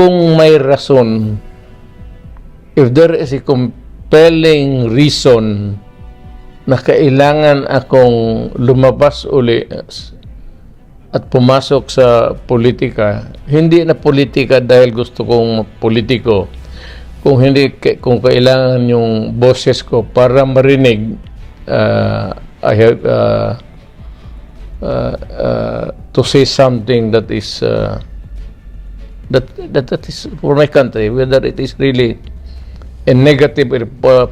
kung may rason, if there is a compelling reason na kailangan akong lumabas uli at pumasok sa politika, hindi na politika dahil gusto kong politiko, kung hindi kung kailangan yung boses ko para marinig uh, I have uh, uh, uh, to say something that is uh, that, that that is for my country whether it is really a negative or pa,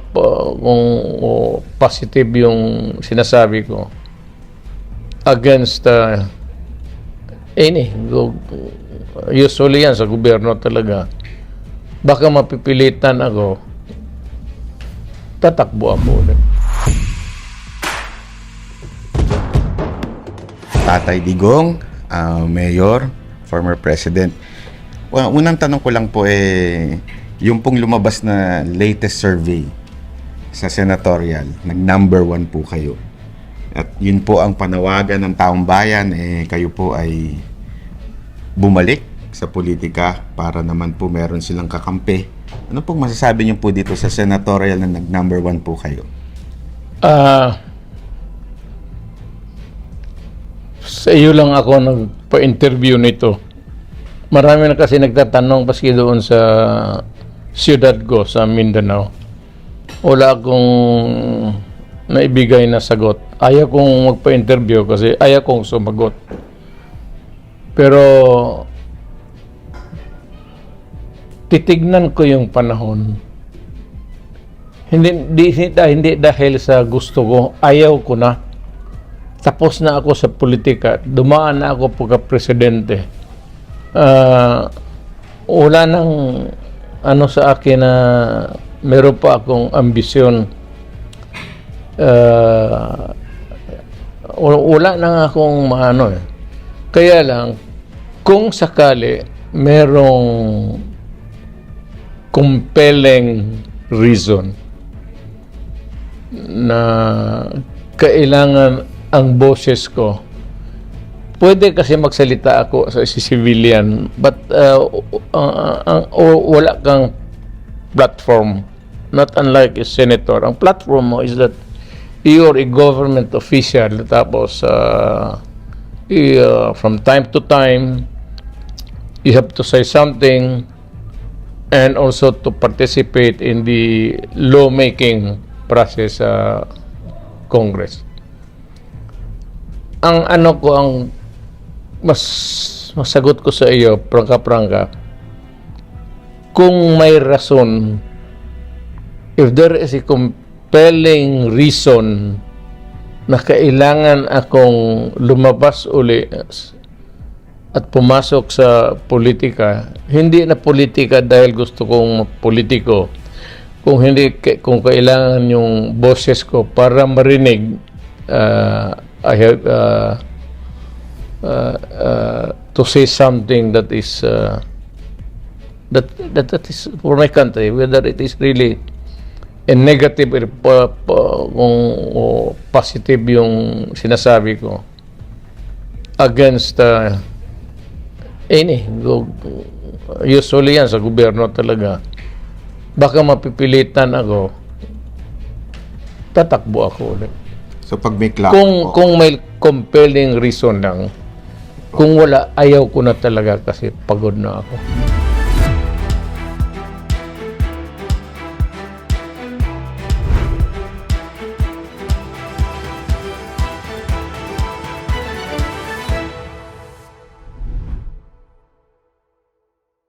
kung positive yung sinasabi ko against uh, any usually yan sa gobyerno talaga baka mapipilitan ako tatakbo ako ulit Tatay Digong, ah, Mayor, former President. Well, unang tanong ko lang po eh, yung pong lumabas na latest survey sa senatorial, nag number one po kayo. At yun po ang panawagan ng taong bayan, eh, kayo po ay bumalik sa politika para naman po meron silang kakampi. Ano pong masasabi niyo po dito sa senatorial na nag number one po kayo? Ah, sa iyo lang ako nagpa-interview nito. Marami na kasi nagtatanong paski doon sa siyudad ko sa Mindanao. Wala akong naibigay na sagot. Ayaw kong magpa-interview kasi ayaw kong sumagot. Pero titignan ko yung panahon. Hindi, hindi, hindi dahil sa gusto ko, ayaw ko na tapos na ako sa politika, dumaan na ako pagka-presidente. Ah, wala nang ano sa akin na meron pa akong ambisyon. Ah, wala na akong maano eh. Kaya lang, kung sakali merong compelling reason na kailangan ang boses ko. Pwede kasi magsalita ako sa si civilian, but uh, uh, uh, uh, wala kang platform. Not unlike a senator. Ang platform mo is that you're a government official. Tapos, uh, y- uh, from time to time, you have to say something and also to participate in the lawmaking process sa Congress. Ang ano ko ang mas masagot ko sa iyo, prangka-prangka, kung may rason, if there is a compelling reason na kailangan akong lumabas uli at pumasok sa politika, hindi na politika dahil gusto kong politiko, kung hindi kung kailangan yung boses ko para marinig uh, I have uh, uh, uh, to say something that is uh, that, that that is for my country whether it is really a negative or pa, kung o positive yung sinasabi ko against uh, any usually yan sa gobyerno talaga. Baka mapipilitan ako tatakbo ako ulit. So pag may clock kung kung may compelling reason lang kung wala ayaw ko na talaga kasi pagod na ako